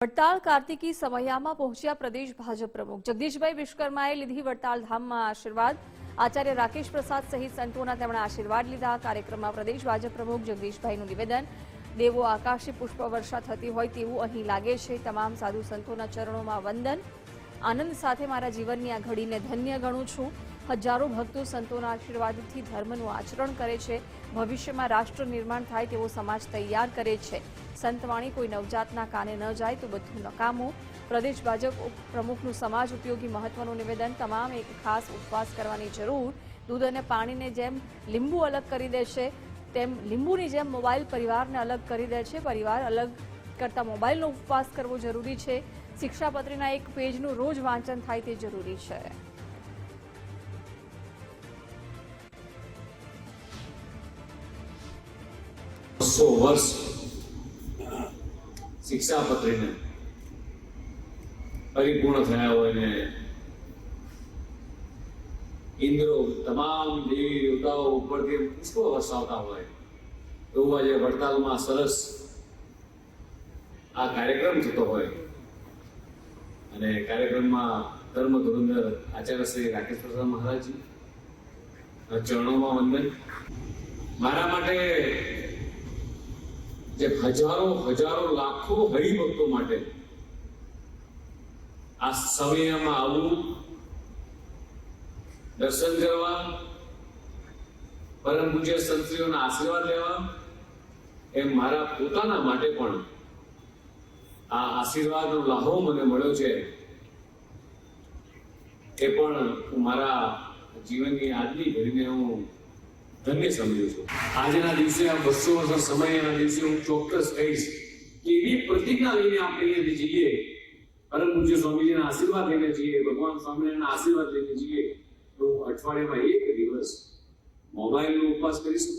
વડતાલ કાર્તિકી સમયામાં પહોંચ્યા પ્રદેશ ભાજપ પ્રમુખ. જગદીશભાઈ વિશ્વકર્માએ લીધી વડતાલ ધામમાં આશીર્વાદ. આચાર્ય રાકેશ પ્રસાદ સહિત સંતોના તેમણે આશીર્વાદ લીધા. કાર્યક્રમમાં પ્રદેશ ભાજપ પ્રમુખ જગદીશભાઈનું નિવેદન, દેવો આકાશી પુષ્પવર્ષા થતી હોય તેવું અહીં લાગે છે. તમામ સાધુ સંતોના ચરણોમાં વંદન. આનંદ સાથે મારા જીવનની આ ઘડીને ધન્ય ગણું છું. હજારો ભક્તો સંતોના આશીર્વાદથી ધર્મનું આચરણ કરે છે. ભવિષ્યમાં રાષ્ટ્ર નિર્માણ થાય તેવો સમાજ તૈયાર કરે છે. સંતવાણી કોઈ નવજાતના કાને ન જાય તો બધું નકામું. પ્રદેશ ભાજપ પ્રમુખનું સમાજ ઉપયોગી મહત્વનું નિવેદન તમામ એક ખાસ ઉપવાસ કરવાની જરૂર. દૂધ અને પાણીને જેમ લીંબુ અલગ કરી દે છે તેમ લીંબુની જેમ મોબાઈલ પરિવારને અલગ કરી દે છે પરિવાર અલગ કરતા મોબાઈલનો ઉપવાસ કરવો જરૂરી છે. શિક્ષાપત્રીના એક પેજનું રોજ વાંચન થાય તે જરૂરી છે. બસો વર્ષ શિક્ષાપત્રીને પરિપૂર્ણ થયા હોય ને ઇન્દ્રો તમામ દેવી દેવતાઓ ઉપરથી પુષ્પો વરસાવતા હોય. એવું આજે વડતાલમાં સરસ આ કાર્યક્રમ થતો હોય. અને કાર્યક્રમમાં ધર્મ ધુરંધર આચાર્ય શ્રી રાકેશ પ્રસાદ મહારાજજી ચરણોમાં વંદન. મારા માટે જે હજારો હજારો, લાખો હરિભક્તો માટે આ સમયમાં આવું દર્શન કરવા, પરમ પૂજ્ય સંતરીઓના આશીર્વાદ લેવા એમ મારા પોતાના માટે પણ આ આશીર્વાદનો લાહો મને મળ્યો છે. એ પણ મારા જીવનની આજની ઘડીને હું ધન્ય સમજુ છું આજના દિવસે આ બસો વર્ષના સમયના દિવસે હું ચોક્કસ કહીશ કે એવી પ્રતિજ્ઞા લઈને આપણે અહીંયાથી જઈએ પરમ પૂજ્ય સ્વામીજીના આશીર્વાદ લઈને જઈએ ભગવાન સ્વામિનારાયણના આશીર્વાદ લઈને જઈએ તો અઠવાડિયામાં એક દિવસ મોબાઈલનો ઉપવાસ કરીશું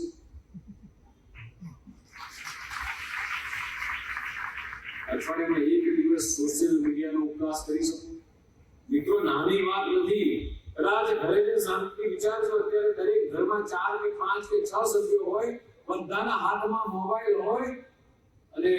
અઠવાડિયામાં એક દિવસ સોશિયલ મીડિયાનો ઉપવાસ કરી શકું મિત્રો નાની વાત નથી કદાચ ઘરે જે શાંતિ વિચારજો અત્યારે દરેક ઘરમાં ચાર કે પાંચ કે છ સભ્યો હોય, બધાના હાથમાં મોબાઈલ હોય, અને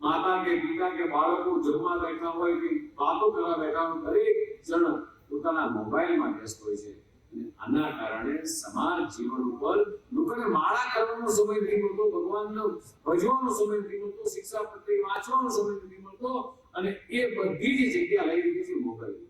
માતા કે પિતા કે બાળકો જમવા બેઠા હોય કે વાતો કરવા બેઠા હોય, દરેક જણ પોતાના મોબાઈલમાં વ્યસ્ત હોય છે. અને આના કારણે સમાજ જીવન ઉપર લોકોને માળા કરવાનો સમય નથી મળતો, ભગવાનનો ભજવાનો સમય નથી મળતો પ્રત્યે વાંચવાનો સમય નથી મળતો, અને એ બધી જ જગ્યા લઈ લીધી છે મોબાઈલ.